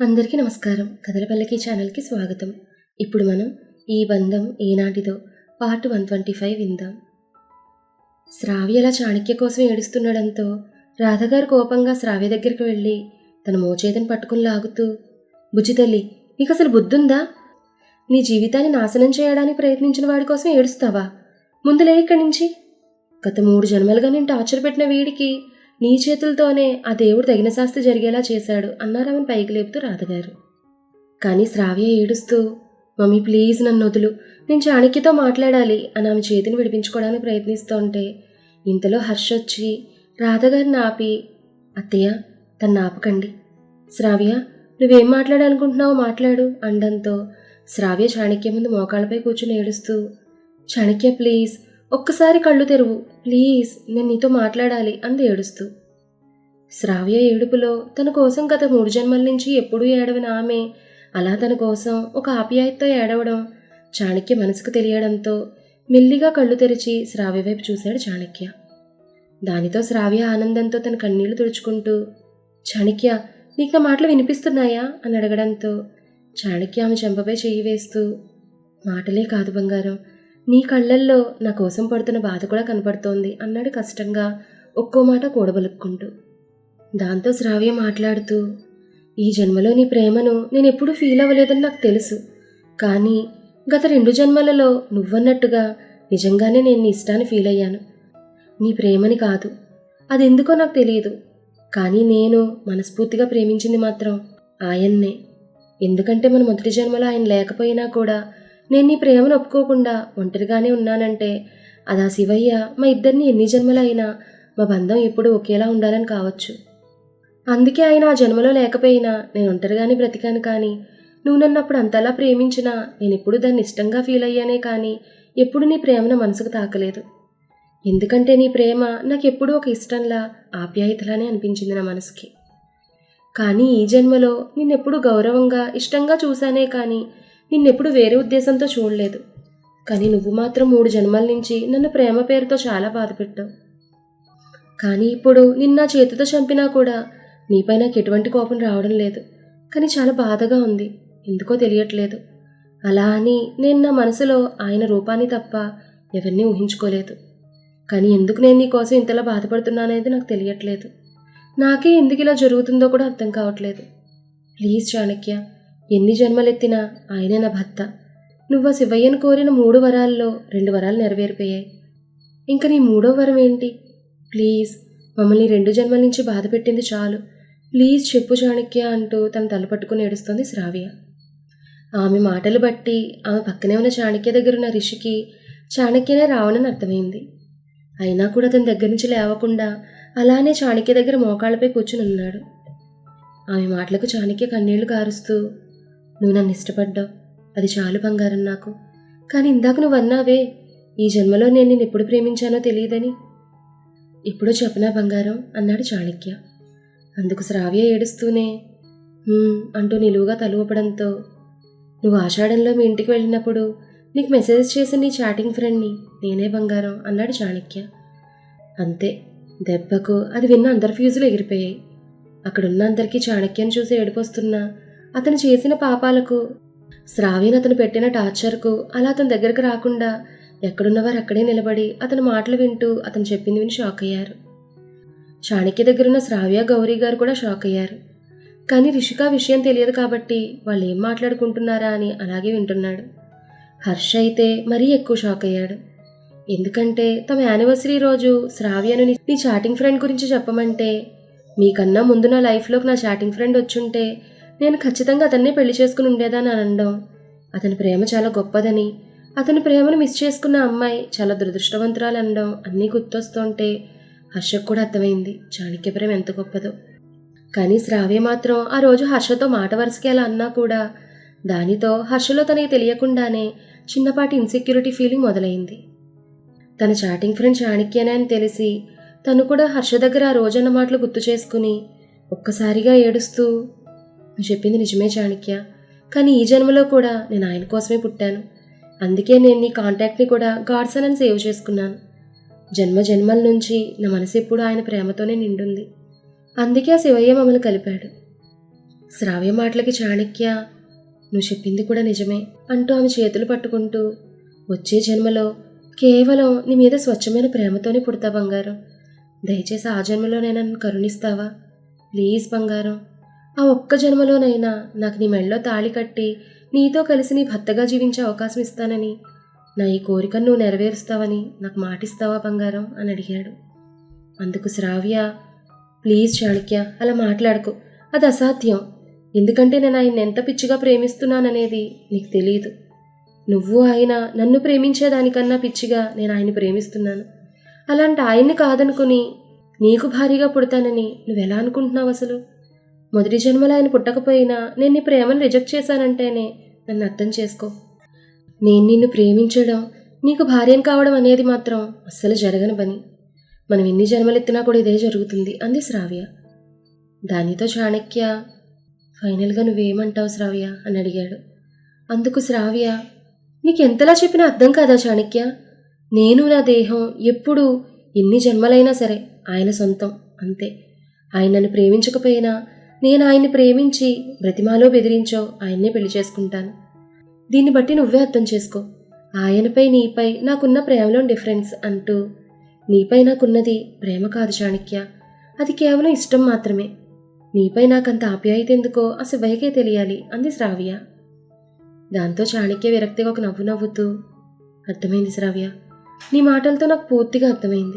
అందరికీ నమస్కారం. కథలపల్లకి ఛానల్కి స్వాగతం. ఇప్పుడు మనం ఈ బంధం ఏనాటిదో పార్ట్ వన్ ట్వంటీ ఫైవ్ విందాం. శ్రావ్య అలా చాణక్య కోసం ఏడుస్తుండడంతో రాధగారు కోపంగా శ్రావ్య దగ్గరికి వెళ్ళి తన మోచేతిని పట్టుకుని లాగుతూ బుజ్జితల్లి నీకు అసలు బుద్ధుందా? నీ జీవితాన్ని నాశనం చేయడానికి ప్రయత్నించిన వాడి కోసం ఏడుస్తావా? ముందులే ఇక్కడి నుంచి. గత మూడు జన్మలుగా నేను టార్చర్ పెట్టిన వీడికి నీ చేతులతోనే ఆ దేవుడు తగిన శాస్తి జరిగేలా చేశాడు అన్నారామని పైకి లేపుతూ రాధగారు. కానీ శ్రావ్య ఏడుస్తూ మమ్మీ ప్లీజ్ నన్ను వదులు. నేను చాణక్యతో మాట్లాడాలి అని ఆమె చేతిని విడిపించుకోవడానికి ప్రయత్నిస్తుంటే ఇంతలో హర్ష వచ్చి రాధగారిని ఆపి అత్తయ్య తను ఆపకండి. శ్రావ్య నువ్వేం మాట్లాడాలనుకుంటున్నావో మాట్లాడు అండంతో శ్రావ్య చాణక్య ముందు మోకాళ్ళపై కూర్చుని ఏడుస్తూ చాణక్య ప్లీజ్ ఒక్కసారి కళ్ళు తెరువు. ప్లీజ్ నేను నీతో మాట్లాడాలి అంది ఏడుస్తూ. శ్రావ్య ఏడుపులో తన కోసం గత మూడు జన్మల నుంచి ఎప్పుడూ ఏడవిన ఆమె అలా తన కోసం ఒక ఆప్యాయతతో ఏడవడం చాణక్య మనసుకు తెలియడంతో మెల్లిగా కళ్ళు తెరిచి శ్రావ్య వైపు చూశాడు చాణక్య. దానితో శ్రావ్య ఆనందంతో తన కన్నీళ్ళు తుడుచుకుంటూ చాణక్య నీకు నా మాటలు వినిపిస్తున్నాయా? అని అడగడంతో చాణక్య ఆమె చెంపపై చెయ్యి వేస్తూ మాటలే కాదు బంగారం నీ కళ్ళల్లో నా కోసం పడుతున్న బాధ కూడా కనపడుతోంది అన్నాడు కష్టంగా ఒక్కో మాట కూడబలుక్కుంటూ. దాంతో శ్రావ్య మాట్లాడుతూ ఈ జన్మలో నీ ప్రేమను నేను ఎప్పుడూ ఫీల్ అవ్వలేదని నాకు తెలుసు. కానీ గత రెండు జన్మలలో నువ్వన్నట్టుగా నిజంగానే నేను నీ ఇష్టాన్ని ఫీల్ అయ్యాను. నీ ప్రేమని కాదు అది ఎందుకో నాకు తెలియదు. కానీ నేను మనస్ఫూర్తిగా ప్రేమించింది మాత్రం ఆయన్నే. ఎందుకంటే మన మొదటి జన్మలో ఆయన లేకపోయినా కూడా నేను నీ ప్రేమను ఒప్పుకోకుండా ఒంటరిగానే ఉన్నానంటే అది శివయ్య మా ఇద్దరిని ఎన్ని జన్మలైనా మా బంధం ఎప్పుడు ఒకేలా ఉండాలని కావచ్చు. అందుకే ఆయన ఆ జన్మలో లేకపోయినా నేను ఒంటరిగానే బ్రతికాను కానీ నువ్వు నన్ను అప్పుడు అంతలా ప్రేమించినా నేను ఎప్పుడు దాన్ని ఇష్టంగా ఫీల్ అయ్యానే కానీ ఎప్పుడు నీ ప్రేమను మనసుకు తాకలేదు. ఎందుకంటే నీ ప్రేమ నాకు ఎప్పుడూ ఒక ఇష్టంలా ఆప్యాయతలానే అనిపించింది నా మనసుకి. కానీ ఈ జన్మలో నిన్నెప్పుడు గౌరవంగా ఇష్టంగా చూశానే కానీ నిన్నెప్పుడు వేరే ఉద్దేశంతో చూడలేదు. కానీ నువ్వు మాత్రం మూడు జన్మల నుంచి నన్ను ప్రేమ పేరుతో చాలా బాధ పెట్టావు. కానీ ఇప్పుడు నిన్న చేతితో చంపినా కూడా నీపై నాకు ఎటువంటి కోపం రావడం లేదు. కానీ చాలా బాధగా ఉంది. ఎందుకో తెలియట్లేదు. అలా అని నేను నా మనసులో ఆయన రూపాన్ని తప్ప ఎవరిని ఊహించుకోలేదు. కానీ ఎందుకు నేను నీకోసం ఇంతలా బాధపడుతున్నానేది నాకు తెలియట్లేదు. నాకే ఎందుకు ఇలా జరుగుతుందో కూడా అర్థం కావట్లేదు. ప్లీజ్ చాణక్య. ఎన్ని జన్మలెత్తినా ఆయనే నా భర్త. నువ్వు ఆ శివయ్యను కోరిన మూడు వరాల్లో రెండు వరాలు నెరవేరిపోయాయి. ఇంకా నీ మూడో వరం ఏంటి? ప్లీజ్ మమ్మల్ని రెండు జన్మల నుంచి బాధ పెట్టింది చాలు. ప్లీజ్ చెప్పు చాణక్య అంటూ తను తలపట్టుకుని ఏడుస్తోంది శ్రావ్య. ఆమె మాటలు బట్టి ఆమె పక్కనే ఉన్న చాణక్య దగ్గర ఉన్న రిషికి చాణక్యనే రావణని అర్థమైంది. అయినా కూడా తన దగ్గర నుంచి లేవకుండా అలానే చాణక్య దగ్గర మోకాళ్ళపై కూర్చుని ఉన్నాడు. ఆమె మాటలకు చాణక్య కన్నీళ్ళు కారుస్తూ నువ్వు నన్ను ఇష్టపడ్డావు. అది చాలు బంగారం నాకు. కానీ ఇందాక నువ్వు అన్నావే ఈ జన్మలో నేను నిన్ను ఎప్పుడు ప్రేమించానో తెలియదని. ఎప్పుడో చెప్పనా బంగారం? అన్నాడు చాణక్య అందుకు శ్రావ్య ఏడుస్తూనే అంటూ నిలువుగా తలువపడంతో నువ్వు ఆషాఢంలో మీ ఇంటికి వెళ్ళినప్పుడు నీకు మెసేజ్ చేసిన నీ చాటింగ్ ఫ్రెండ్ని నేనే బంగారం అన్నాడు చాణక్య అంతే దెబ్బకు అది విన్న అందరి ఫ్యూజులు ఎగిరిపోయాయి. అక్కడున్న అందరికీ చాణక్యం చూసి ఏడిపోస్తున్నా అతను చేసిన పాపాలకు శ్రావ్యను అతను పెట్టిన టార్చర్కు అలా అతని దగ్గరకు రాకుండా ఎక్కడున్నవారు అక్కడే నిలబడి అతని మాటలు వింటూ అతను చెప్పింది విని షాక్ అయ్యారు. చాణక్య దగ్గరున్న శ్రావ్య గౌరీ గారు కూడా షాక్ అయ్యారు. కానీ రిషిక విషయం తెలియదు కాబట్టి వాళ్ళు ఏం మాట్లాడుకుంటున్నారా అని అలాగే వింటున్నాడు. హర్ష అయితే మరీ ఎక్కువ షాక్ అయ్యాడు. ఎందుకంటే తమ యానివర్సరీ రోజు శ్రావ్యను నీ- చాటింగ్ ఫ్రెండ్ గురించి చెప్పమంటే మీకన్నా ముందు నా లైఫ్లోకి నా చాటింగ్ ఫ్రెండ్ వచ్చుంటే నేను ఖచ్చితంగా అతన్నే పెళ్ళి చేసుకుని ఉండేదని అనడం. అతని ప్రేమ చాలా గొప్పదని అతని ప్రేమను మిస్ చేసుకున్న అమ్మాయి చాలా దురదృష్టవంతురాలు అనడం అన్నీ గుర్తొస్తుంటే హర్షకు కూడా అర్థమైంది చాణక్య ప్రేమ ఎంత గొప్పదో. కానీ శ్రావ్య మాత్రం ఆ రోజు హర్షతో మాట వరుసకి అలా అన్నా కూడా దానితో హర్షలో తనకి తెలియకుండానే చిన్నపాటి ఇన్సెక్యూరిటీ ఫీలింగ్ మొదలైంది. తన చాటింగ్ ఫ్రెండ్ చాణక్యనే అని తెలిసి తను కూడా హర్ష దగ్గర ఆ రోజన్న మాటలు గుర్తు చేసుకుని ఒక్కసారిగా ఏడుస్తూ చెప్పింది నిజమే చాణక్య. కానీ ఈ జన్మలో కూడా నేను ఆయన కోసమే పుట్టాను. అందుకే నేను నీ కాంటాక్ట్ని కూడా గాడ్సన్ అని సేవ్ చేసుకున్నాను. జన్మ జన్మల నుంచి నా మనసు ఎప్పుడు ఆయన ప్రేమతోనే నిండుంది. అందుకే ఆ శివయ్య మమ్మల్ని కలిపాడు. శ్రావ్య మాటలకి చాణక్య నువ్వు చెప్పింది కూడా నిజమే అంటూ ఆమె చేతులు పట్టుకుంటూ వచ్చే జన్మలో కేవలం నీ మీద స్వచ్ఛమైన ప్రేమతోనే పుడతా బంగారం. దయచేసి ఆ జన్మలో నేను కరుణిస్తావా? ప్లీజ్ బంగారం. ఆ ఒక్క జన్మలోనైనా నాకు నీ మెళ్ళలో తాళి కట్టి నీతో కలిసి నీ భర్తగా జీవించే అవకాశం ఇస్తానని నా ఈ కోరికను నువ్వు నెరవేరుస్తావని నాకు మాటిస్తావా బంగారం? అని అడిగాడు. అందుకు శ్రావ్య ప్లీజ్ చాణక్య అలా మాట్లాడకు. అది అసాధ్యం. ఎందుకంటే నేను ఆయన ఎంత పిచ్చిగా ప్రేమిస్తున్నాననేది నీకు తెలియదు నువ్వు ఆయన నన్ను ప్రేమించేదానికన్నా పిచ్చిగా నేను ఆయన్ని ప్రేమిస్తున్నాను. అలాంటి ఆయన్ని కాదనుకుని నీకు భారీగా పుడతానని నువ్వెలా అనుకుంటున్నావు అసలు? మొదటి జన్మలో ఆయన పుట్టకపోయినా నేను నీ ప్రేమను రిజెక్ట్ చేశానంటేనే నన్ను అర్థం చేసుకో. నేను నిన్ను ప్రేమించడం నీకు భార్యను కావడం అనేది మాత్రం అస్సలు జరగని పని. మనం ఎన్ని జన్మలెత్తినా కూడా ఇదే జరుగుతుంది అంది శ్రావ్య. దానితో చాణక్య ఫైనల్గా నువ్వేమంటావు శ్రావ్య? అని అడిగాడు. అందుకు శ్రావ్య నీకు ఎంతలా చెప్పినా అర్థం కాదా చాణక్య? నేను నా దేహం ఎప్పుడు ఎన్ని జన్మలైనా సరే ఆయన సొంతం అంతే. ఆయన నన్ను ప్రేమించకపోయినా నేను ఆయన్ని ప్రేమించి బ్రతిమాలో బెదిరించో ఆయన్నే పెళ్ళి చేసుకుంటాను. దీన్ని బట్టి నువ్వే అర్థం చేసుకో. ఆయనపై నీపై నాకున్న ప్రేమలో డిఫరెన్స్ అంటూ నీపై నాకున్నది ప్రేమ కాదు చాణక్య. అది కేవలం ఇష్టం మాత్రమే. నీపై నాకంత ఆప్యాయత ఎందుకో ఆ శివయ్యకే తెలియాలి అంది శ్రావ్య. దాంతో చాణక్య విరక్తిగా ఒక నవ్వు నవ్వుతూ అర్థమైంది శ్రావ్య. నీ మాటలతో నాకు పూర్తిగా అర్థమైంది.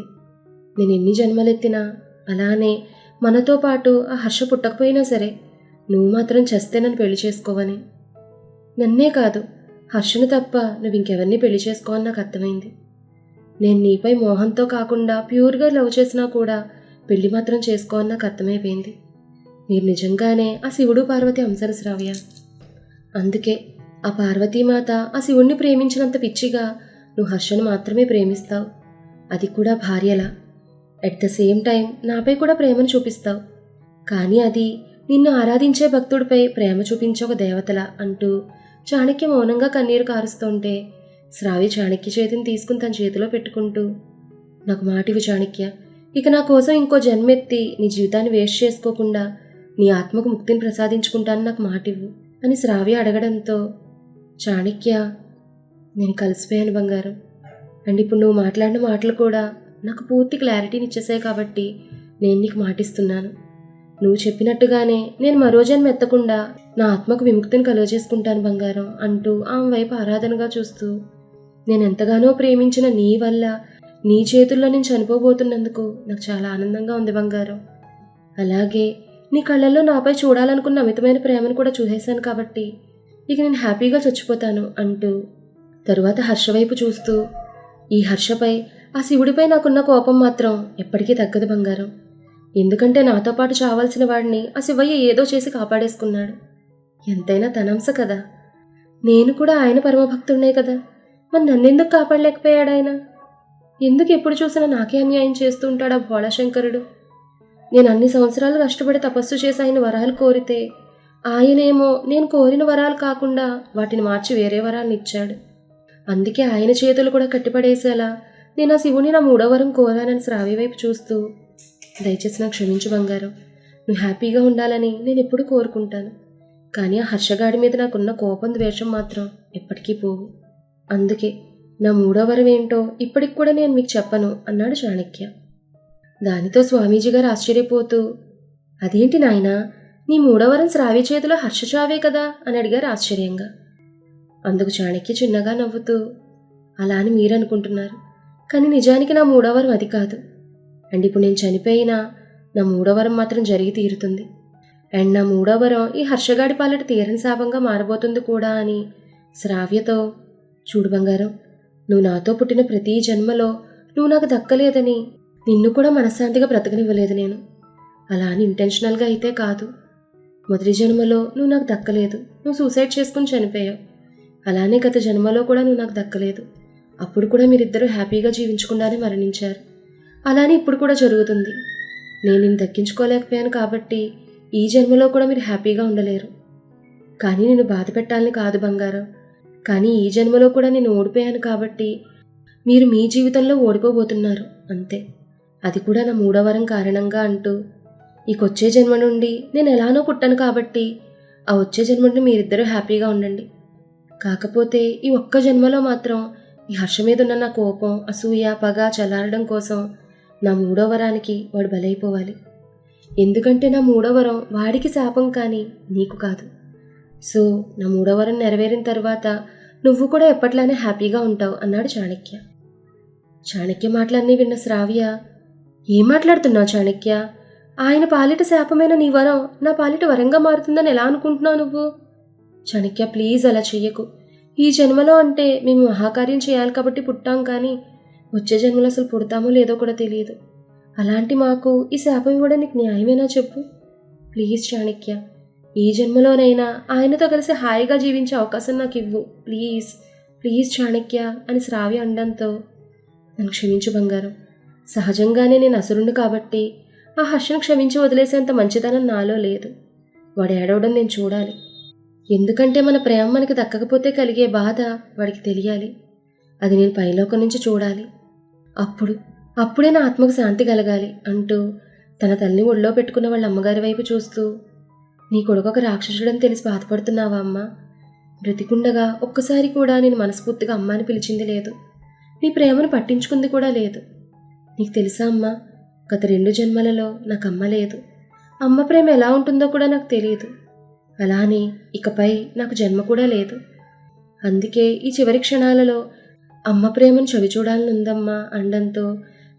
నేను ఎన్ని జన్మలెత్తినా అలానే మనతో పాటు ఆ హర్ష పుట్టకపోయినా సరే నువ్వు మాత్రం చస్తే నన్ను పెళ్ళి చేసుకోవని. నన్నే కాదు హర్షను తప్ప నువ్వు ఇంకెవరిని పెళ్ళి చేసుకోవని నాకు అర్థమైంది. నేను నీపై మోహంతో కాకుండా ప్యూర్గా లవ్ చేసినా కూడా పెళ్ళి మాత్రం చేసుకోవని నాకు అర్థమైపోయింది. మీరు నిజంగానే ఆ శివుడు పార్వతి అంశాలు శ్రావ్య అందుకే ఆ పార్వతీమాత ఆ శివుణ్ణి ప్రేమించినంత పిచ్చిగా నువ్వు హర్షను మాత్రమే ప్రేమిస్తావు. అది కూడా భార్యలా. అట్ ద సేమ్ టైం నాపై కూడా ప్రేమను చూపిస్తావు. కానీ అది నిన్ను ఆరాధించే భక్తుడిపై ప్రేమ చూపించే ఒక దేవతల అంటూ చాణక్య మౌనంగా కన్నీరు కారుస్తుంటే శ్రావి చాణక్య చేతిని తీసుకుని తన చేతిలో పెట్టుకుంటూ నాకు మాటివి చాణక్య ఇక నా కోసం ఇంకో జన్మెత్తి నీ జీవితాన్ని వేస్ట్ చేసుకోకుండా నీ ఆత్మకు ముక్తిని ప్రసాదించుకుంటాను నాకు మాటివ్వు అని శ్రావ్య అడగడంతో చాణక్య నేను కలిసిపోయాను బంగారం. అండ్ ఇప్పుడు నువ్వు మాట్లాడిన మాటలు కూడా నాకు పూర్తి క్లారిటీని ఇచ్చేసాయి కాబట్టి నేను నీకు మాటిస్తున్నాను. నువ్వు చెప్పినట్టుగానే నేను మరో జన్మ ఎత్తకుండా నా ఆత్మకు విముక్తిని కలుగజేసుకుంటాను బంగారం అంటూ ఆమె వైపు ఆరాధనగా చూస్తూ నేను ఎంతగానో ప్రేమించిన నీ వల్ల నీ చేతుల్లో నేను చనిపోబోతున్నందుకు నాకు చాలా ఆనందంగా ఉంది బంగారం. అలాగే నీ కళ్ళల్లో నాపై చూడాలనుకున్న అమితమైన ప్రేమను కూడా చూసేశాను కాబట్టి ఇక నేను హ్యాపీగా చచ్చిపోతాను అంటూ తరువాత హర్ష వైపు చూస్తూ ఈ హర్షపై ఆ శివుడిపై నాకున్న కోపం మాత్రం ఎప్పటికీ తగ్గదు బంగారం. ఎందుకంటే నాతో పాటు చావాల్సిన వాడిని ఆ శివయ్య ఏదో చేసి కాపాడేసుకున్నాడు. ఎంతైనా తనంస కదా. నేను కూడా ఆయన పరమభక్తుడినే కదా. మరి నన్నెందుకు కాపాడలేకపోయాడు ఆయన? ఎందుకు ఎప్పుడు చూసినా నాకే అన్యాయం చేస్తూ ఉంటాడు ఆ భోళాశంకరుడు నేను అన్ని సంవత్సరాలు కష్టపడి తపస్సు చేసి ఆయన వరాలు కోరితే ఆయనేమో నేను కోరిన వరాలు కాకుండా వాటిని మార్చి వేరే వరాలను ఇచ్చాడు. అందుకే ఆయన చేతులు కూడా కట్టిపడేసేలా నేను ఆ శివుని నా మూడో వరం కోరానని శ్రావి వైపు చూస్తూ దయచేసి నాకు క్షమించు బంగారం. నువ్వు హ్యాపీగా ఉండాలని నేను ఎప్పుడు కోరుకుంటాను. కానీ ఆ హర్షగాడి మీద నాకున్న కోపం ద్వేషం మాత్రం ఎప్పటికీ పోవు. అందుకే నా మూడో వరం ఏంటో ఇప్పటికి కూడా నేను మీకు చెప్పను అన్నాడు చాణక్య. దానితో స్వామీజీ గారు ఆశ్చర్యపోతూ అదేంటి నాయనా నీ మూడవరం శ్రావి చేతిలో హర్షచావే కదా? అని అడిగారు ఆశ్చర్యంగా. అందుకు చాణక్య చిన్నగా నవ్వుతూ అలా అని మీరు అనుకుంటున్నారు కానీ నిజానికి నా మూడవరం అది కాదు. అండ్ ఇప్పుడు నేను చనిపోయినా నా మూడవరం మాత్రం జరిగి తీరుతుంది. అండ్ నా మూడోవరం ఈ హర్షగాడి పాలట తీరని శాపంగా మారబోతుంది కూడా అని శ్రావ్యతో చూడు బంగారం నువ్వు నాతో పుట్టిన ప్రతి జన్మలో నువ్వు నాకు దక్కలేదని నిన్ను కూడా మనశ్శాంతిగా బ్రతకనివ్వలేదు నేను. అలా అని ఇంటెన్షనల్గా అయితే కాదు. మొదటి జన్మలో నువ్వు నాకు దక్కలేదు. నువ్వు సూసైడ్ చేసుకుని చనిపోయావు. అలానే గత జన్మలో కూడా నువ్వు నాకు దక్కలేదు. అప్పుడు కూడా మీరిద్దరూ హ్యాపీగా జీవించకుండానే మరణించారు. అలానే ఇప్పుడు కూడా జరుగుతుంది. నేను నిన్ను దక్కించుకోలేకపోయాను కాబట్టి ఈ జన్మలో కూడా మీరు హ్యాపీగా ఉండలేరు. కానీ నేను బాధ పెట్టాలని కాదు బంగారం. కానీ ఈ జన్మలో కూడా నేను ఓడిపోయాను కాబట్టి మీరు మీ జీవితంలో ఓడిపోబోతున్నారు అంతే. అది కూడా నా మూడవరం కారణంగా అంటూ ఇకొచ్చే జన్మ నుండి నేను ఎలానో పుట్టాను కాబట్టి ఆ వచ్చే జన్మ నుండి మీరిద్దరూ హ్యాపీగా ఉండండి. కాకపోతే ఈ ఒక్క జన్మలో మాత్రం ఈ హర్ష మీదున్న నా కోపం అసూయ పగ చల్లారడం కోసం నా మూడో వరానికి వాడు బలైపోవాలి. ఎందుకంటే నా మూడో వరం వాడికి శాపం కానీ నీకు కాదు. సో నా మూడో వరం నెరవేరిన తర్వాత నువ్వు కూడా ఎప్పట్లానే హ్యాపీగా ఉంటావు అన్నాడు చాణక్య. చాణక్య మాటలన్నీ విన్న శ్రావ్య ఏం మాట్లాడుతున్నావు చాణక్య? ఆయన పాలిట శాపమైన నీ వరం నా పాలిట వరంగా మారుతుందని ఎలా అనుకుంటున్నావు నువ్వు? చాణక్య ప్లీజ్ అలా చెయ్యకు. ఈ జన్మలో అంటే మేము మహాకార్యం చేయాలి కాబట్టి పుట్టాం కానీ వచ్చే జన్మలో అసలు పుడతామో లేదో కూడా తెలియదు. అలాంటి మాకు ఈ శాపం ఇవ్వడం నీకు న్యాయమేనా చెప్పు? ప్లీజ్ చాణక్య ఈ జన్మలోనైనా ఆయనతో కలిసి హాయిగా జీవించే అవకాశం నాకు ఇవ్వు. ప్లీజ్ ప్లీజ్ చాణక్య అని శ్రావ్య అండంతో నన్ను క్షమించు బంగారం. సహజంగానే నేను అసురుణ్ణి కాబట్టి ఆ హర్షను క్షమించి వదిలేసేంత మంచితనం నాలో లేదు. వాడు ఏడవడం నేను చూడాలి. ఎందుకంటే మన ప్రేమ మనకి దక్కకపోతే కలిగే బాధ వాడికి తెలియాలి. అది నేను పైలోకం నుంచి చూడాలి. అప్పుడు అప్పుడే నా ఆత్మకు శాంతి కలగాలి అంటూ తన తల్లిని ఒళ్ళో పెట్టుకున్న వాళ్ళ అమ్మగారి వైపు చూస్తూ నీ కొడుకు ఒక రాక్షసుడని తెలిసి బాధపడుతున్నావా అమ్మ? బ్రతికుండగా ఒక్కసారి కూడా నేను మనస్ఫూర్తిగా అమ్మ అని పిలిచింది లేదు. నీ ప్రేమను పట్టించుకుంది కూడా లేదు. నీకు తెలుసా అమ్మా? గత రెండు జన్మలలో నాకు అమ్మ లేదు. అమ్మ ప్రేమ ఎలా ఉంటుందో కూడా నాకు తెలియదు. అలానే ఇకపై నాకు జన్మ కూడా లేదు. అందుకే ఈ చివరి క్షణాలలో అమ్మ ప్రేమను చవి చూడాలని ఉందమ్మా అండంతో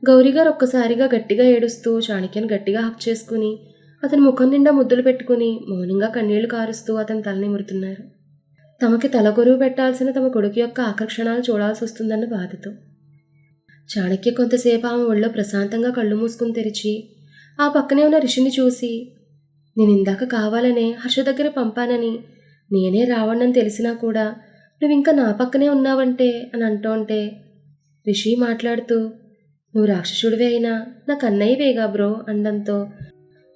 గౌరీగారు ఒక్కసారిగా గట్టిగా ఏడుస్తూ చాణక్యను గట్టిగా హక్ చేసుకుని అతని ముఖం నిండా ముద్దులు పెట్టుకుని మౌనంగా కన్నీళ్ళు కారుస్తూ అతని తల నిమురుతున్నారు తమకి తలకొరువు పెట్టాల్సిన తమ కొడుకు యొక్క ఆకర్షణాలు చూడాల్సి వస్తుందన్న బాధతో. చాణక్య కొంతసేపు ఆమె ఒళ్ళో ప్రశాంతంగా కళ్ళు మూసుకుని తెరిచి ఆ పక్కనే ఉన్న ఋషిని చూసి నేను ఇందాక కావాలనే హర్ష దగ్గర పంపానని. నేనే రావణని తెలిసినా కూడా నువ్వు ఇంకా నా పక్కనే ఉన్నావంటే అని అంటోంటే రిషి మాట్లాడుతూ నువ్వు రాక్షసుడివే అయినా నా కన్నయ్యవేగా బ్రో అండంతో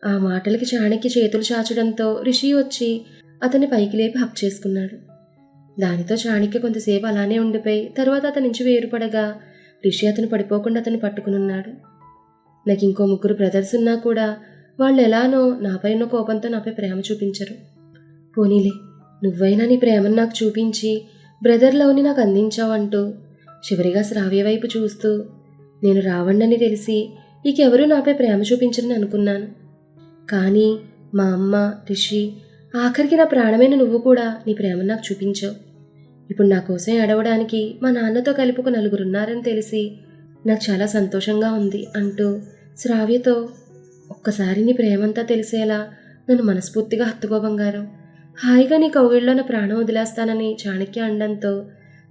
ఆ మాటలకి చాణక్య చేతులు చాచడంతో రిషి వచ్చి అతన్ని పైకి లేపి హక్ చేసుకున్నాడు. దానితో చాణక్య కొంతసేపు అలానే ఉండిపోయి తర్వాత అతని నుంచి వేరుపడగా రిషి అతను పడిపోకుండా అతన్ని పట్టుకునున్నాడు. నాకు ఇంకో ముగ్గురు బ్రదర్స్ ఉన్నా కూడా వాళ్ళు ఎలానో నాపై ఉన్న కోపంతో నాపై ప్రేమ చూపించరు. పోనీలే నువ్వైనా నీ ప్రేమను నాకు చూపించి బ్రదర్ లవ్ని నాకు అందించావంటూ చివరిగా శ్రావ్య వైపు చూస్తూ నేను రావండని తెలిసి నీకెవరూ నాపై ప్రేమ చూపించరని అనుకున్నాను. కానీ మా అమ్మ రిషి ఆఖరికి నా ప్రాణమైన నువ్వు కూడా నీ ప్రేమను నాకు చూపించావు. ఇప్పుడు నా కోసం ఏడవడానికి మా నాన్నతో కలిపి ఒక నలుగురున్నారని తెలిసి నాకు చాలా సంతోషంగా ఉంది అంటూ శ్రావ్యతో ఒక్కసారి నీ ప్రేమంతా తెలిసేలా నన్ను మనస్ఫూర్తిగా హత్తుకో బంగారం. హాయిగా నీ కౌగిళ్ళలో నా ప్రాణం వదిలేస్తానని చాణక్య అండంతో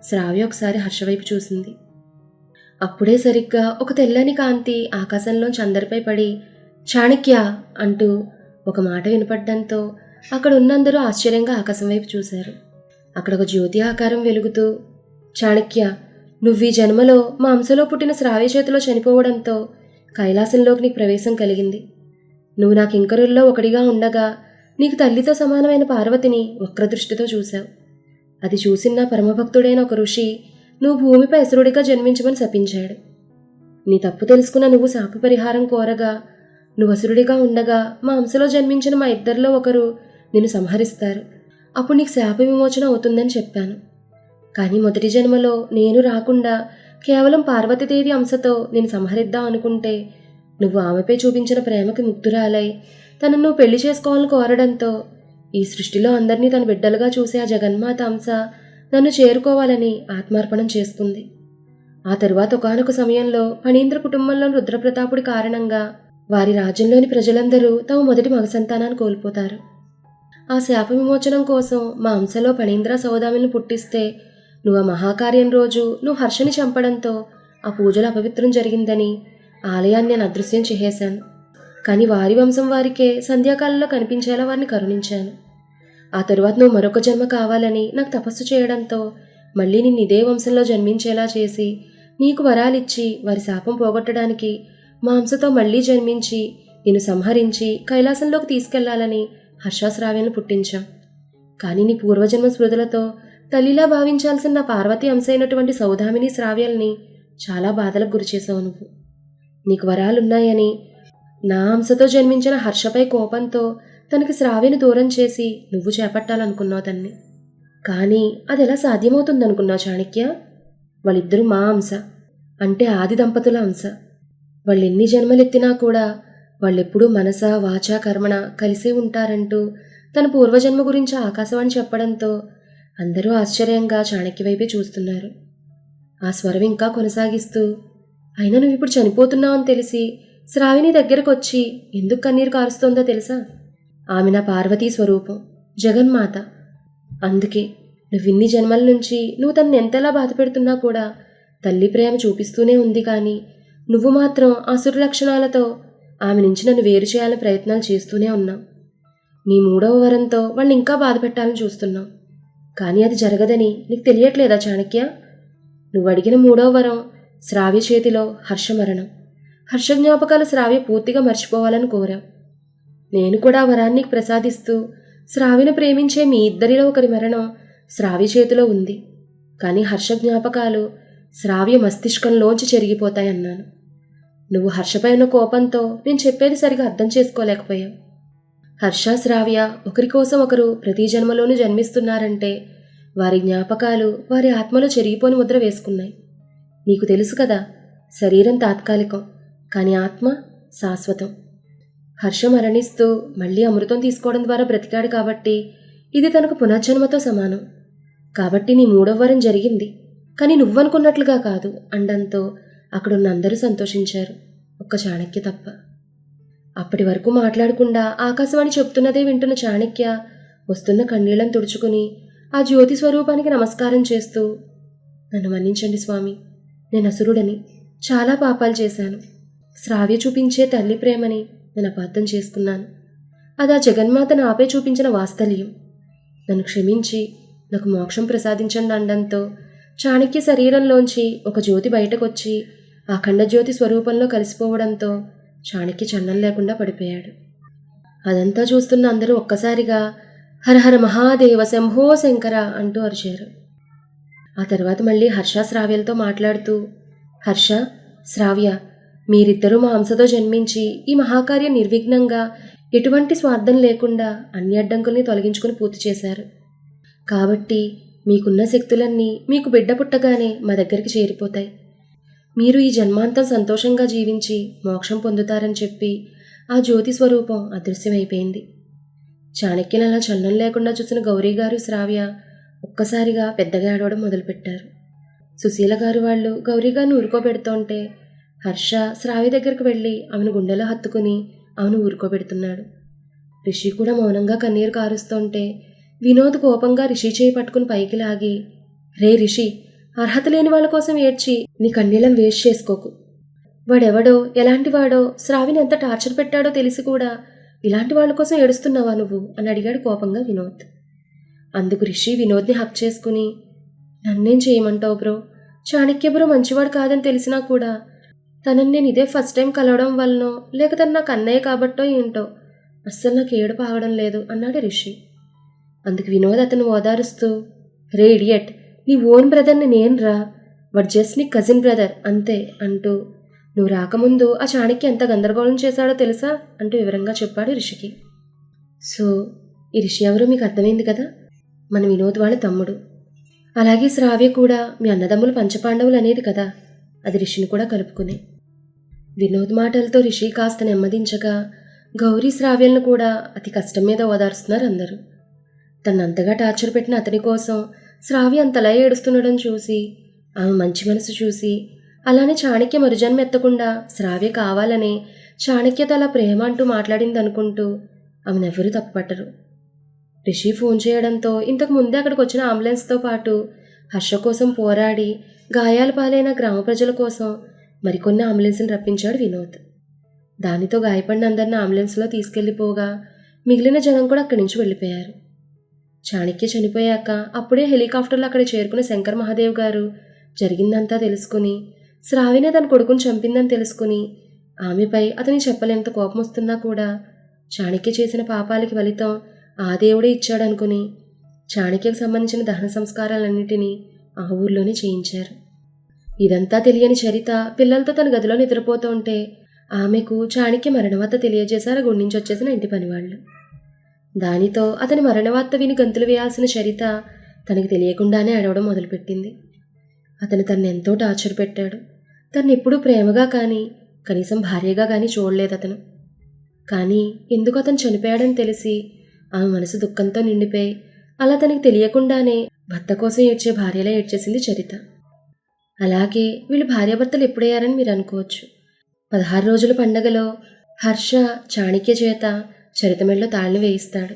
శ్రావ్య ఒకసారి హర్షవైపు చూసింది. అప్పుడే సరిగ్గా ఒక తెల్లని కాంతి ఆకాశంలోంచి అందరిపై పడి చాణక్య అంటూ ఒక మాట వినపడ్డంతో అక్కడ ఉన్నందరూ ఆశ్చర్యంగా ఆకాశం వైపు చూశారు. అక్కడ ఒక జ్యోతి ఆకారం వెలుగుతూ చాణక్య నువ్వు ఈ జన్మలో మా అంశలో పుట్టిన శ్రావ్య చేతిలో చనిపోవడంతో కైలాసంలోకి నీకు ప్రవేశం కలిగింది. నువ్వు నా కింకరుల్లో ఒకడిగా ఉండగా నీకు తల్లితో సమానమైన పార్వతిని వక్రదృష్టితో చూశావు. అది చూసిన నా పరమభక్తుడైన ఒక ఋషి నువ్వు భూమిపై అసురుడిగా జన్మించమని శపించాడు. నీ తప్పు తెలుసుకున్న నువ్వు శాప పరిహారం కోరగా నువ్వు అసురుడిగా ఉండగా మా అంశలో జన్మించిన మా ఇద్దరిలో ఒకరు నిన్ను సంహరిస్తారు. అప్పుడు నీకు శాప విమోచన అవుతుందని చెప్పాను. కానీ మొదటి జన్మలో నేను రాకుండా కేవలం పార్వతీదేవి అంశతో నేను సంహరిద్దాం అనుకుంటే నువ్వు ఆమెపై చూపించిన ప్రేమకి ముగ్ధురాలై తనను నువ్వు పెళ్ళి చేసుకోవాలని కోరడంతో ఈ సృష్టిలో అందరినీ తన బిడ్డలుగా చూసే ఆ జగన్మాత అంశ నన్ను చేరుకోవాలని ఆత్మార్పణం చేసుకుంది ఆ తరువాత ఒకనొక సమయంలో ఫణీంద్ర కుటుంబంలోని రుద్రప్రతాపుడి కారణంగా వారి రాజ్యంలోని ప్రజలందరూ తమ మొదటి మగ సంతానాన్ని కోల్పోతారు. ఆ శాప విమోచనం కోసం మా అంశలో ఫణీంద్ర సౌదామిని పుట్టిస్తే నువ్వు ఆ మహాకార్యం రోజు నువ్వు హర్షని చంపడంతో ఆ పూజలు అపవిత్రం జరిగిందని ఆలయాన్ని నేను అదృశ్యం చేసేశాను. కానీ వారి వంశం వారికే సంధ్యాకాలంలో కనిపించేలా వారిని కరుణించాను. ఆ తరువాత నువ్వు మరొక జన్మ కావాలని నాకు తపస్సు చేయడంతో మళ్ళీ నిన్ను ఇదే వంశంలో జన్మించేలా చేసి నీకు వరాలిచ్చి వారి శాపం పోగొట్టడానికి మాంసతో మళ్ళీ జన్మించి నిన్ను సంహరించి కైలాసంలోకి తీసుకెళ్ళాలని హర్షాశ్రావ్యాన్ని పుట్టించాం. కానీ నీ పూర్వజన్మ స్మృతులతో తల్లిలా భావించాల్సిన పార్వతి అంశైనటువంటి సౌధామిని సౌదామిని శ్రావ్యాల్ని చాలా బాధలకు గురిచేశావు నువ్వు. నీకు వరాలున్నాయని నా అంశతో జన్మించిన హర్షపై కోపంతో తనకి శ్రావ్యని దూరం చేసి నువ్వు చేపట్టాలనుకున్నావు తన్ని. కానీ అది ఎలా సాధ్యమవుతుందనుకున్నావు చాణక్య? వాళ్ళిద్దరూ మా అంశ అంటే ఆది దంపతుల అంశ. వాళ్ళు ఎన్ని జన్మలెత్తినా కూడా వాళ్ళెప్పుడూ మనస వాచా కర్మణ కలిసే ఉంటారంటూ తన పూర్వజన్మ గురించి ఆకాశవాణి చెప్పడంతో అందరూ ఆశ్చర్యంగా చాణక్య వైపే చూస్తున్నారు. ఆ స్వరం ఇంకా కొనసాగిస్తూ అయినా నువ్వు ఇప్పుడు చనిపోతున్నావని తెలిసి శ్రావిని దగ్గరకు వచ్చి ఎందుకు కన్నీరు కారుస్తోందో తెలుసా? ఆమె నా పార్వతీ స్వరూపం జగన్మాత. అందుకే నువ్వు ఇన్ని జన్మల నుంచి నువ్వు తనని ఎంతలా బాధ పెడుతున్నా కూడా తల్లి ప్రేమ చూపిస్తూనే ఉంది కానీ నువ్వు మాత్రం అసురు లక్షణాలతో ఆమె నుంచి నన్ను వేరు చేయాలని ప్రయత్నాలు చేస్తూనే ఉన్నావు. నీ మూడవ వరంతో వాళ్ళని ఇంకా బాధ పెట్టాలని చూస్తున్నావు. కానీ అది జరగదని నీకు తెలియట్లేదా చాణక్య? నువ్వు అడిగిన మూడో వరం శ్రావ్య చేతిలో హర్షమరణం. హర్ష జ్ఞాపకాలు శ్రావ్య పూర్తిగా మర్చిపోవాలని కోరాం. నేను కూడా వరాన్ని ప్రసాదిస్తూ శ్రావ్యను ప్రేమించే మీ ఇద్దరిలో ఒకరి మరణం శ్రావ్య చేతిలో ఉంది. కానీ హర్ష జ్ఞాపకాలు శ్రావ్య మస్తిష్కంలోంచి చెరిగిపోతాయన్నాను. నువ్వు హర్షపై ఉన్న కోపంతో నేను చెప్పేది సరిగా అర్థం చేసుకోలేకపోయావు. హర్ష శ్రావ్య ఒకరి కోసం ఒకరు ప్రతి జన్మలోనూ జన్మిస్తున్నారంటే వారి జ్ఞాపకాలు వారి ఆత్మలో చెరిగిపోని ముద్ర వేసుకున్నాయి. నీకు తెలుసు కదా శరీరం తాత్కాలికం కానీ ఆత్మ శాశ్వతం. హర్ష మరణిస్తూ మళ్ళీ అమృతం తీసుకోవడం ద్వారా బ్రతికాడు కాబట్టి ఇది తనకు పునర్జన్మతో సమానం. కాబట్టి నీ మూడవ వరం జరిగింది కానీ నువ్వనుకున్నట్లుగా కాదు అండంతో అక్కడున్న అందరూ సంతోషించారు. ఒక్క చాణక్య తప్ప. అప్పటి వరకు మాట్లాడకుండా ఆకాశవాణి చెప్తున్నదే వింటున్న చాణక్య వస్తున్న కన్నీళ్ళను తుడుచుకుని ఆ జ్యోతి స్వరూపానికి నమస్కారం చేస్తూ నన్ను మన్నించండి స్వామి నేను అసురుడని చాలా పాపాలు చేశాను. శ్రావ్య చూపించే తల్లి ప్రేమని నేను అపార్థం చేసుకున్నాను. అది ఆ జగన్మాత నాపై చూపించిన వాస్తల్యం నన్ను క్షమించి నాకు మోక్షం ప్రసాదించండి అనడంతో చాణక్య శరీరంలోంచి ఒక జ్యోతి బయటకొచ్చి ఆ ఖండజ్యోతి స్వరూపంలో కలిసిపోవడంతో చాణక్య చన్నం లేకుండా పడిపోయాడు. అదంతా చూస్తున్న అందరూ ఒక్కసారిగా హరహర మహాదేవ శంభో శంకర అంటూ అరిచారు. ఆ తర్వాత మళ్ళీ హర్ష శ్రావ్యలతో మాట్లాడుతూ హర్ష శ్రావ్య మీరిద్దరూ మా అంశతో జన్మించి ఈ మహాకార్యం నిర్విఘ్నంగా ఎటువంటి స్వార్థం లేకుండా అన్ని అడ్డంకుల్ని తొలగించుకుని పూర్తి చేశారు. కాబట్టి మీకున్న శక్తులన్నీ మీకు బిడ్డ పుట్టగానే మా దగ్గరికి చేరిపోతాయి. మీరు ఈ జన్మాంతం సంతోషంగా జీవించి మోక్షం పొందుతారని చెప్పి ఆ జ్యోతి స్వరూపం అదృశ్యమైపోయింది. చాణక్యను అలా చలనం లేకుండా చూసిన గౌరీ గారు శ్రావ్య ఒక్కసారిగా పెద్దగా ఏడవడం మొదలుపెట్టారు. సుశీల గారు వాళ్ళు గౌరీ గారిని ఊరుకోబెడుతుంటే హర్ష శ్రావ్య దగ్గరకు వెళ్ళి ఆమెను గుండెలో హత్తుకుని ఆమెను ఊరుకోబెడుతున్నాడు. రిషి కూడా మౌనంగా కన్నీరు కారుస్తుంటే వినోద్ కోపంగా రిషి చేయి పట్టుకుని పైకి లాగి రే రిషి అర్హత లేని వాళ్ళ కోసం ఏడ్చి నీ కన్నీళ్ళం వేస్ట్ చేసుకోకు. వాడెవడో ఎలాంటి వాడో శ్రావిని ఎంత టార్చర్ పెట్టాడో తెలిసి కూడా ఇలాంటి వాళ్ళ కోసం ఏడుస్తున్నావా నువ్వు? అని అడిగాడు కోపంగా వినోద్. అందుకు రిషి వినోద్ని హక్ చేసుకుని నన్నేం చేయమంటావు బ్రో? చాణక్య బ్రో మంచివాడు కాదని తెలిసినా కూడా తనని నేను ఇదే ఫస్ట్ టైం కలవడం వల్లనో లేక తను నాకు అన్నయ్య కాబట్టో ఏంటో అస్సలు నాకు ఏడుపు ఆగడం లేదు అన్నాడు రిషి. అందుకు వినోద్ అతను ఓదారుస్తూ రే ఇడియట్ నీ ఓన్ బ్రదర్ని నేను రా వాడు జస్ట్ నీ కజిన్ బ్రదర్ అంతే అంటూ. నువ్వు రాకముందు ఆ చాణక్య ఎంత గందరగోళం చేశాడో తెలుసా? అంటూ వివరంగా చెప్పాడు రిషికి. సో ఈ రిషి ఎవరో మీకు అర్థమైంది కదా? మన వినోద్ వాళ్ళ తమ్ముడు. అలాగే శ్రావ్య కూడా మీ అన్నదమ్ములు పంచపాండవులు అనేది కదా? అది రిషిని కూడా కలుపుకునే. వినోద్ మాటలతో రిషి కాస్త నెమ్మదించగా గౌరీ శ్రావ్యలను కూడా అతి కష్టం మీద ఓదారుస్తున్నారు అందరూ. తనంతగా టార్చర్ పెట్టిన అతని కోసం శ్రావ్య అంతలా ఏడుస్తుండడం చూసి ఆమె మంచి మనసు చూసి అలానే చాణక్య మరుజన్మ ఎత్తకుండా శ్రావ్య కావాలనే చాణక్యత అలా ప్రేమ అంటూ మాట్లాడింది అనుకుంటూ ఆమెనెవరూ తప్పుపట్టరు. రిషి ఫోన్ చేయడంతో ఇంతకు ముందే అక్కడికి వచ్చిన అంబులెన్స్తో పాటు హర్ష కోసం పోరాడి గాయాల పాలైన గ్రామ ప్రజల కోసం మరికొన్ని అంబులెన్స్ని రప్పించాడు వినోద్. దానితో గాయపడిన అందరిని అంబులెన్స్లో తీసుకెళ్ళిపోగా మిగిలిన జనం కూడా అక్కడి నుంచి వెళ్ళిపోయారు. చాణక్య చనిపోయాక అప్పుడే హెలికాప్టర్లో అక్కడ చేరుకున్న శంకర్ మహాదేవ్ గారు జరిగిందంతా తెలుసుకుని శ్రావినే తన కొడుకుని చంపిందని తెలుసుకుని ఆమెపై అతని చెప్పలేంత కోపం వస్తున్నా కూడా చాణక్య చేసిన పాపాలకి ఫలితం ఆ దేవుడే ఇచ్చాడనుకుని చాణక్యకు సంబంధించిన దహన సంస్కారాలన్నిటినీ ఆ ఊర్లోనే చేయించారు. ఇదంతా తెలియని చరిత పిల్లలతో తన గదిలో నిద్రపోతూ ఉంటే ఆమెకు చాణక్య మరణవత్త తెలియజేశారు గుడి నుంచి వచ్చేసిన ఇంటి పనివాళ్ళు. దానితో అతని మరణవార్త విని గంతులు వేయాల్సిన చరిత తనకి తెలియకుండానే అడవడం మొదలుపెట్టింది. అతను తన్ని ఎంతో టార్చర్ పెట్టాడు. తను ఎప్పుడూ ప్రేమగా కానీ కనీసం భార్యగా కానీ చూడలేదు అతను. కానీ ఎందుకు అతను చనిపోయాడని తెలిసి ఆమె మనసు దుఃఖంతో నిండిపోయి అలా తనకి తెలియకుండానే భర్త కోసం ఏడ్చే భార్యలా ఏడ్చేసింది చరిత. అలాగే వీళ్ళు భార్యాభర్తలు ఎప్పుడయ్యారని మీరు అనుకోవచ్చు. పదహారు రోజుల పండగలో హర్ష చాణక్య చేత చరితమెళ్ళలో తాళిని వేయిస్తాడు.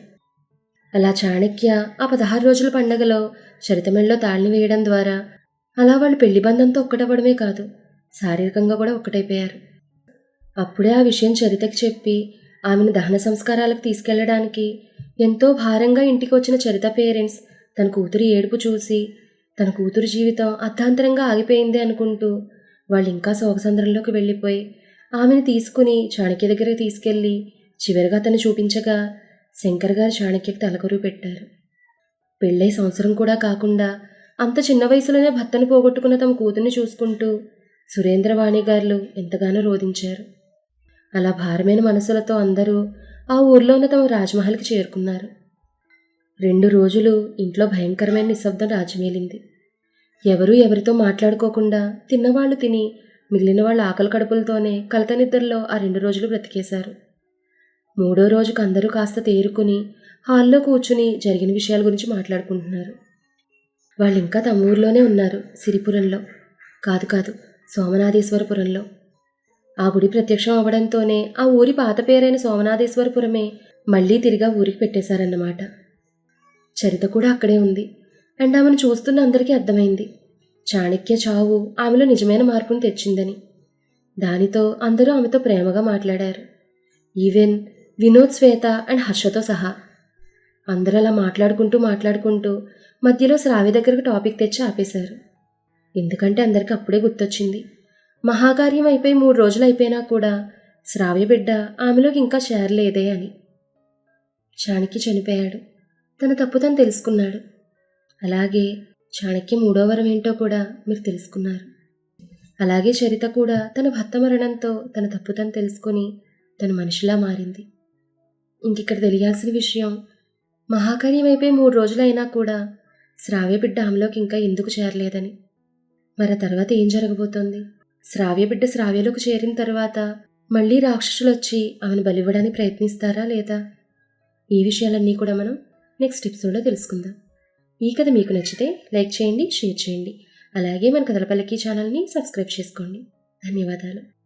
అలా చాణక్య ఆ పదహారు రోజుల పండగలో చరితమెళ్ళలో తాళిని వేయడం ద్వారా అలా వాళ్ళు పెళ్ళి బంధంతో ఒక్కటవ్వడమే కాదు శారీరకంగా కూడా ఒక్కటైపోయారు. అప్పుడే ఆ విషయం చరితకి చెప్పి ఆమెను దహన సంస్కారాలకు తీసుకెళ్ళడానికి ఎంతో భారంగా ఇంటికి వచ్చిన చరిత పేరెంట్స్ తన కూతురి ఏడుపు చూసి తన కూతురు జీవితం అర్ధాంతరంగా ఆగిపోయింది అనుకుంటూ వాళ్ళు ఇంకా సోగసంద్రంలోకి వెళ్ళిపోయి ఆమెను తీసుకుని చాణక్య దగ్గరికి తీసుకెళ్ళి చివరిగా తను చూపించగా శంకర్ గారు చాణక్యకి తలకొరువు పెట్టారు. పెళ్ళై సంవత్సరం కూడా కాకుండా అంత చిన్న వయసులోనే భర్తను పోగొట్టుకున్న తమ కూతుర్ని చూసుకుంటూ సురేంద్రవాణి గారు ఎంతగానో రోధించారు. అలా భారమైన మనసులతో అందరూ ఆ ఊర్లో ఉన్న తమ రాజమహల్కి చేరుకున్నారు. రెండు రోజులు ఇంట్లో భయంకరమైన నిశ్శబ్దం రాజమేలింది. ఎవరూ ఎవరితో మాట్లాడుకోకుండా తిన్నవాళ్ళు తిని మిగిలిన వాళ్ళ ఆకలి కడుపులతోనే కలత నిద్రలో ఆ రెండు రోజులు బ్రతికేశారు. మూడో రోజుకు అందరూ కాస్త తేరుకుని హాల్లో కూర్చుని జరిగిన విషయాల గురించి మాట్లాడుకుంటున్నారు. వాళ్ళు ఇంకా తమ ఊర్లోనే ఉన్నారు సిరిపురంలో. కాదు కాదు సోమనాథేశ్వరపురంలో ఆ గుడి ప్రత్యక్షం అవ్వడంతోనే ఆ ఊరి పాత పేరైన సోమనాథేశ్వరపురమే మళ్ళీ తిరిగా ఊరికి పెట్టేశారన్నమాట. చరిత కూడా అక్కడే ఉంది. అండ్ ఆమెను చూస్తున్న అందరికీ అర్థమైంది. చాణక్య చావు ఆమెలో నిజమైన మార్పును తెచ్చిందని. దానితో అందరూ ఆమెతో ప్రేమగా మాట్లాడారు. ఈవెన్ వినోద్ శ్వేత అండ్ హర్షతో సహా. అందరూ అలా మాట్లాడుకుంటూ మాట్లాడుకుంటూ మధ్యలో శ్రావి దగ్గరకు టాపిక్ తెచ్చి ఆపేశారు. ఎందుకంటే అందరికి అప్పుడే గుర్తొచ్చింది. మహాకార్యం అయిపోయి మూడు రోజులు అయిపోయినా కూడా శ్రావ్య బిడ్డ ఆమెలోకి ఇంకా చేరలేదే అని. చాణక్య చనిపోయాడు. తన తప్పు తను తెలుసుకున్నాడు. అలాగే చాణక్య మూడో వరం ఏంటో కూడా మీరు తెలుసుకున్నారు. అలాగే చరిత కూడా తన భర్త మరణంతో తన తప్పు తను తెలుసుకొని తన మనిషిలా మారింది. ఇంకిక్కడ తెలియాల్సిన విషయం మహాకార్యం అయిపోయి మూడు రోజులైనా కూడా శ్రావ్య బిడ్డ ఆమెలోకి ఇంకా ఎందుకు చేరలేదని. మరి తర్వాత ఏం జరగబోతోంది? శ్రావ్య బిడ్డ శ్రావ్యలోకి చేరిన తర్వాత మళ్ళీ రాక్షసులు వచ్చి ఆమెను బలివ్వడానికి ప్రయత్నిస్తారా లేదా? ఈ విషయాలన్నీ కూడా మనం నెక్స్ట్ ఎపిసోడ్లో తెలుసుకుందాం. ఈ కథ మీకు నచ్చితే లైక్ చేయండి షేర్ చేయండి. అలాగే మన కథలపల్లికి ఛానల్ని సబ్స్క్రైబ్ చేసుకోండి. ధన్యవాదాలు.